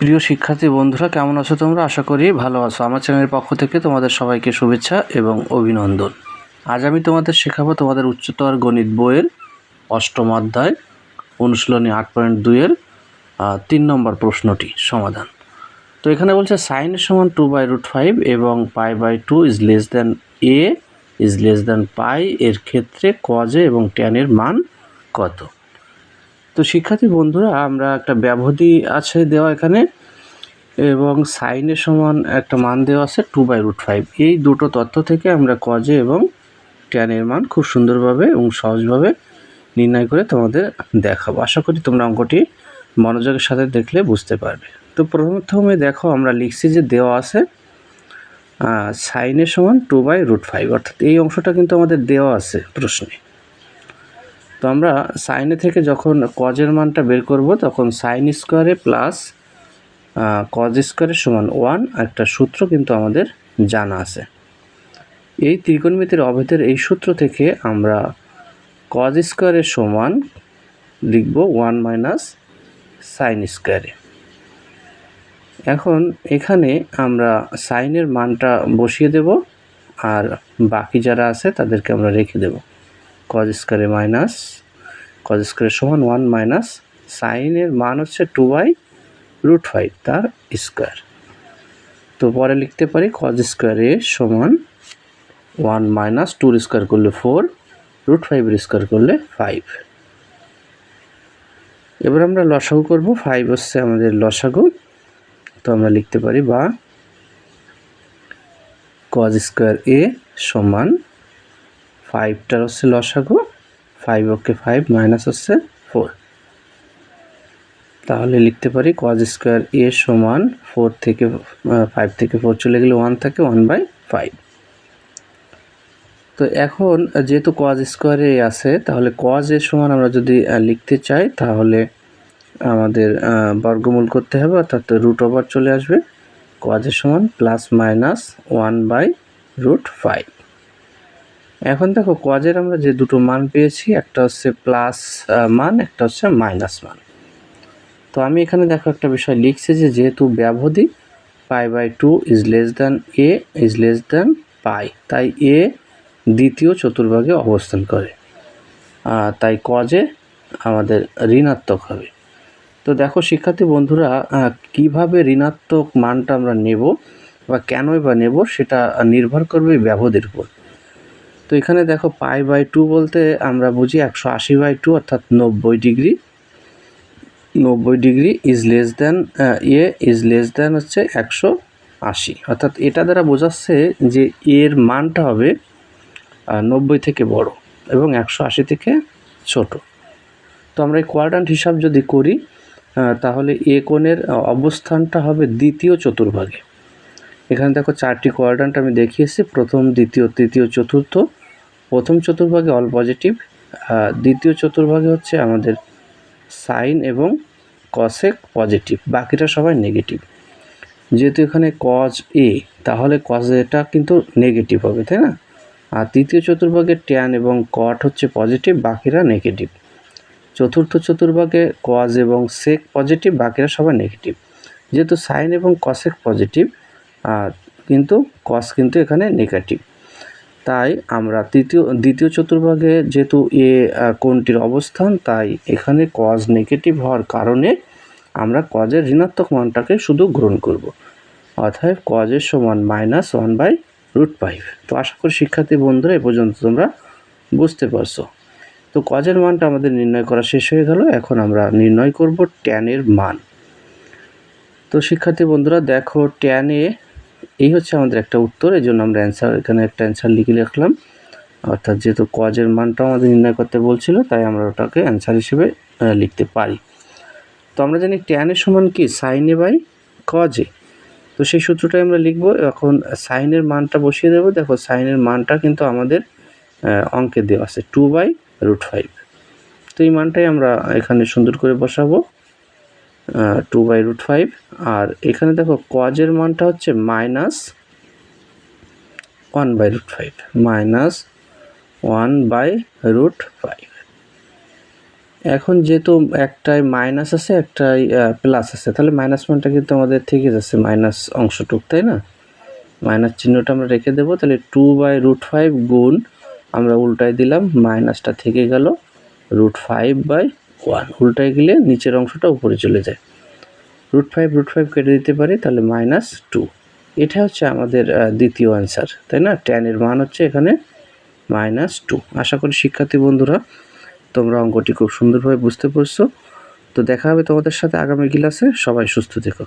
প্রিয় শিক্ষার্থী বন্ধুরা, কেমন আছো তোমরা? আশা করি ভালো আছো। আমার চ্যানেলের পক্ষ থেকে তোমাদের সবাইকে শুভেচ্ছা এবং অভিনন্দন। আজ আমি তোমাদের শেখাবো তোমাদের উচ্চতর গণিত বইয়ের অষ্টম অধ্যায়, অনুশীলনী আট পয়েন্ট দুইয়ের তিন নম্বর প্রশ্নটি, সমাধান। তো এখানে বলছে সাইন সমান টু বাই রুট ফাইভ এবং pi by two is less than A is less than pi এর ক্ষেত্রে কজে এবং ট্যানের মান কত? তো শিক্ষার্থী বন্ধুরা, আমরা একটা ব্যবধি আছে দেওয়া এখানে এবং সাইনের সমান একটা মান দেওয়া আছে টু বাই রুট ফাইভ এই দুটো তথ্য থেকে আমরা কজে এবং ট্যানের মান খুব সুন্দরভাবে এবং সহজভাবে নির্ণয় করে তোমাদের দেখাবো। আশা করি তোমরা অঙ্কটি মনোযোগের সাথে দেখলে বুঝতে পারবে। তো প্রথমে দেখো, আমরা লিখছি যে দেওয়া আছে সাইনের সমান টু বাই রুট ফাইভ অর্থাৎ এই অংশটা কিন্তু আমাদের দেওয়া আছে প্রশ্নে। তো আমরা সাইনে থেকে যখন কজের মানটা বের করব, তখন সাইন স্কোয়ারে প্লাস কজ স্কোয়ারের সমান ওয়ান একটা সূত্র কিন্তু আমাদের জানা আছে। এই ত্রিকোণমিতির অভেদের এই সূত্র থেকে আমরা কজ স্কোয়ারের সমান লিখব ওয়ান মাইনাস সাইন স্কোয়ারে এখন এখানে আমরা সাইনের মানটা বসিয়ে দেব, আর বাকি যারা আছে তাদেরকে আমরা রেখে দেব। কজ স্কোয়ারে মাইনাস কজ স্কোয়ারের সমান ওয়ান মাইনাস সাইনের মান হচ্ছে টু বাই রুট ফাইভ তার স্কোয়ার তো পরে লিখতে পারি কজ স্কোয়ারে সমান ওয়ান মাইনাস টুর স্কোয়ার করলে ফোর রুট ফাইভের স্কোয়ার করলে ফাইভ এবার আমরা লসাগু করব ফাইভ হচ্ছে আমাদের লসাগু। তো আমরা লিখতে পারি বা কজ স্কোয়ার এ সমান ফাইভটার হচ্ছে লসাগু ফাইভ ওকে ফাইভ মাইনাস হচ্ছে ফোর তাহলে লিখতে পারি কজ স্কোয়ার এ সমান ফোর থেকে ফাইভ থেকে ফোর চলে গেলে ওয়ান থাকে ওয়ান বাই ফাইভ তো এখন যেহেতু কজ স্কোয়ারে আছে, তাহলে কজ এর সমান আমরা যদি লিখতে চাই, তাহলে আমাদের বর্গমূল করতে হবে, অর্থাৎ রুট ওভার চলে আসবে। কজের সমান plus minus one by root five এখন দেখো কজের আমরা যে দুটো মান পেয়েছি, একটা হচ্ছে প্লাস মান, একটা হচ্ছে মাইনাস মান। তো আমি এখানে দেখো একটা বিষয় লিখছি যে যেহেতু ব্যবধি pi by two is less than A is less than pi তাই এ দ্বিতীয় চতুর্ভাগে অবস্থান করে। তাই কজে আমাদের ঋণাত্মক হবে। তো দেখো, শিক্ষার্থী বন্ধুরা কীভাবে ঋণাত্মক মানটা আমরা নেব বা কেনই বা নেব সেটা নির্ভর করবে ব্যবধির উপর। তো এখানে দেখো পাই বাই টু বলতে আমরা বুঝি একশো আশি বাই টু, অর্থাৎ নব্বই ডিগ্রি। নব্বই degree is less than A is less than হচ্ছে একশো আশি। অর্থাৎ এটা দ্বারা বোঝাচ্ছে যে এর মানটা হবে নব্বই থেকে বড় এবং একশো আশি থেকে ছোট। তো আমরা এই কোয়াড্রান্ট হিসাব যদি করি তাহলে এ কোণের অবস্থানটা হবে দ্বিতীয় চতুর্ভাগে। এখানে দেখো চারটি কোয়াড্রান্ট আমি দেখিয়েছি, প্রথম, দ্বিতীয়, তৃতীয়, চতুর্থ। প্রথম চতুর্ভাগে অল পজিটিভ দ্বিতীয় চতুর্ভাগে হচ্ছে আমাদের সাইন এবং কসেক পজিটিভ বাকিটা সবাই নেগেটিভ যেহেতু এখানে কজ এ তাহলে কজ এটা কিন্তু নেগেটিভ হবে, তাই না? আর তৃতীয় চতুর্ভাগে ট্যান এবং কট হচ্ছে পজিটিভ বাকিরা নেগেটিভ চতুর্থ চতুর্ভাগে কজ এবং সেক পজিটিভ বাকিরা সবাই নেগেটিভ যেহেতু সাইন এবং কসেক পজিটিভ কিন্তু কস কিন্তু এখানে নেগেটিভ তাই আমরা তৃতীয়, দ্বিতীয় চতুর্ভাগে যেহেতু এ কোনটির অবস্থান, তাই এখানে কজ নেগেটিভ হওয়ার কারণে আমরা কজের ঋণাত্মক মানটাকে শুধু গ্রহণ করব। অর্থাৎ কজের সমান minus one by root five তো আশা করি শিক্ষার্থী বন্ধুরা, এ পর্যন্ত তোমরা বুঝতে পারছ। তো কজের মানটা আমাদের নির্ণয় করা শেষ হয়ে গেল। এখন আমরা নির্ণয় করব ট্যানের মান। তো শিক্ষার্থী বন্ধুরা, দেখো ট্যানে এই হচ্ছে আমাদের একটা উত্তর এই জন্য আমরা অ্যান্সার এখানে একটা অ্যান্সার লিখে রাখলাম। অর্থাৎ যেহেতু কজের মানটা আমাদের নির্ণয় করতে বলছিল, তাই আমরা ওটাকে অ্যান্সার হিসেবে লিখতে পারি। তো আমরা জানি ট্যানের সমান কি? সাইনে বাই কজে তো সেই সূত্রটাই আমরা লিখব, এখন সাইনের মানটা বসিয়ে দেবো। দেখো সাইনের মানটা কিন্তু আমাদের অঙ্কে দেওয়া আছে টু বাই রুট ফাইভ তো এই মানটাই আমরা এখানে সুন্দর করে বসাবো। টু বাই রুট ফাইভ আর এখানে দেখো কজের মানটা হচ্ছে minus one by root five minus one by root five এখন যেহেতু একটাই মাইনাস আছে একটাই প্লাস আছে, তাহলে মাইনাস মানটা কিন্তু আমাদের থেকে যাচ্ছে মাইনাস অংশটুক, তাই না? মাইনাস চিহ্নটা আমরা রেখে দেবো, তাহলে টু বাই রুট ফাইভ গুণ আমরা উল্টাই দিলাম মাইনাসটা থেকে গেল রুট ফাইভ বাই ওয়ান উল্টায় গেলে নিচের অংশটা উপরে চলে যায়। রুট ফাইভ রুট ফাইভ কেটে দিতে পারি, তাহলে মাইনাস টু এটা হচ্ছে আমাদের দ্বিতীয় অ্যান্সার তাই না? ট্যানের মান হচ্ছে এখানে মাইনাস টু আশা করি শিক্ষার্থী বন্ধুরা, তোমরা অঙ্কটি খুব সুন্দরভাবে বুঝতে পারছ। তো দেখা হবে তোমাদের সাথে আগামী ক্লাসে সবাই সুস্থ থেকো।